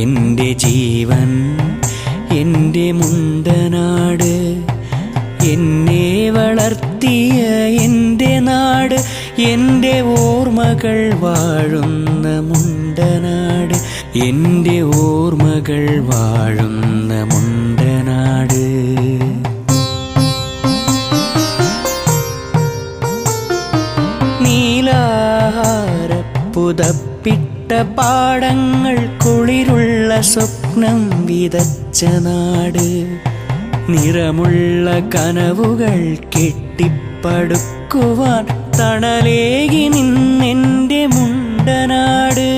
എന്റെ ജീവൻ എന്റെ മുണ്ടനാട്. എന്നെ വളർത്തിയ എന്റെ നാട് എന്റെ ഓർമ്മകൾ വാഴുന്ന മുണ്ടനാട്. എന്റെ ഓർമ്മകൾ വാഴുന്ന മുണ്ടനാട്. നീലാഹാര പുതപ്പിട്ട പാടങ്ങൾ കുളിരുള്ള സ്വപ്നം വിതച്ച നാട്. നിറമുള്ള കനവുകൾ കെട്ടിപ്പടുക്കുവാൻ തണലേകി നിന്നെന്റെ മുണ്ടനാട്.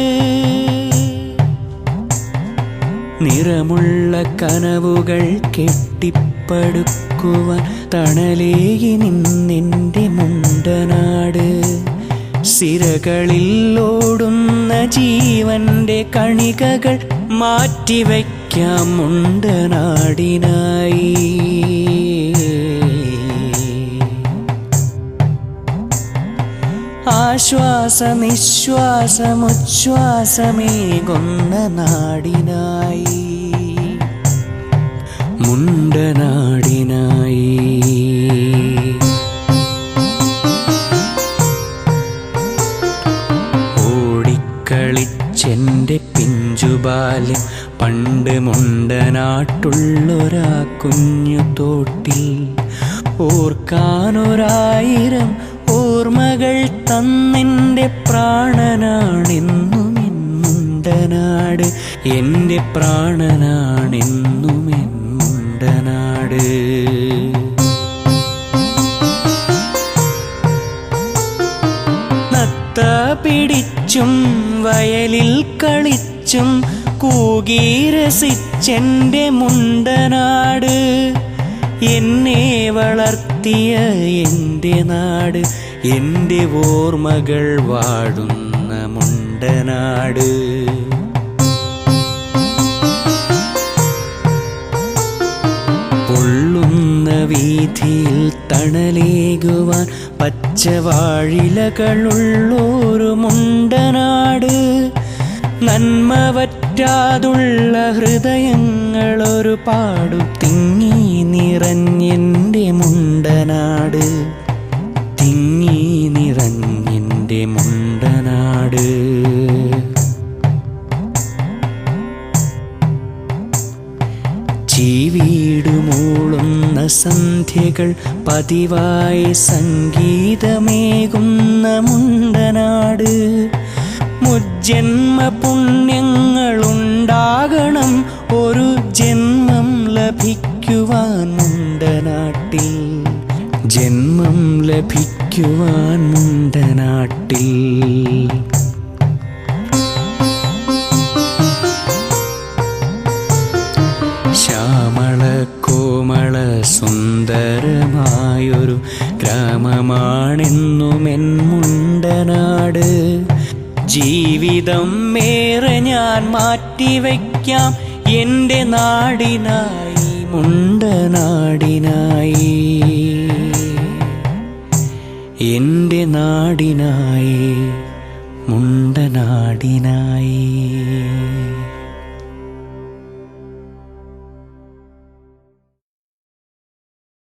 നിറമുള്ള കനവുകൾ കെട്ടിപ്പടുക്കുവാൻ തണലേകി നിന്നെന്റെ മുണ്ടനാട്. സിരകളിൽ ഓടുന്ന ജീവന്റെ കണികകൾ മാറ്റിവയ്ക്കാമുണ്ട് നാടിനായി. ആശ്വാസ നിശ്വാസമുച്ഛ്വാസമേകുന്ന നാടിനായി. മുണ്ടനാടിനായി ഓടിക്കളിച്ചെന്റെ പിഞ്ചുബാല്യം പണ്ട് മുണ്ടനാട്ടുള്ളൊരാ കുഞ്ഞു തോട്ടിൽ ഓർക്കാനൊരായിരം ഓർമ്മകൾ തന്നെന്റെ പ്രാണനാണെന്നും എന്നുണ്ടനാട് എന്റെ പ്രാണനാണെന്നും നത്ത പിടിച്ചും വയലിൽ കളിച്ചും കൂകീരസിച്ചെന്റെ മുണ്ടനാട്. എന്നെ വളർത്തിയ എന്റെ നാട് എന്റെ ഓർമ്മകൾ വാടുന്ന മുണ്ടനാട്. പൊള്ളുന്ന വീതിയിൽ തണലേകുവാൻ പച്ചവാഴിലകളുള്ളൊരു മുണ്ടനാട് നന്മ ഹൃദയങ്ങൾ ഹൃദയങ്ങളൊരു പാടു തിങ്ങി നിറഞ്ഞെന്റെ മുണ്ടനാട്. തിങ്ങി നിറഞ്ഞെന്റെ മുണ്ടനാട്. ചീവീടുമൂളുന്ന സന്ധ്യകൾ പതിവായി സംഗീതമേകുന്ന മുണ്ടനാട്. മുജ്ജന്മ പുണ്യങ്ങളുണ്ടാകണം ഒരു ജന്മം ലഭിക്കുവാൻ മുണ്ടനാട്ടിൽ ജന്മം ലഭിക്കുവാൻ മുണ്ടനാട്ടിൽ ശ്യാമള കോമള സുന്ദരമായൊരു ഗ്രാമമാണെന്നുമെന്നുണ്ട് നാട് ജീവിതം മേറെ ഞാൻ മാറ്റിവെക്കാം. എന്റെ നാടിനായി മുണ്ടനാടിനായി എന്റെ നാടിനായി മുണ്ടനാടിനായി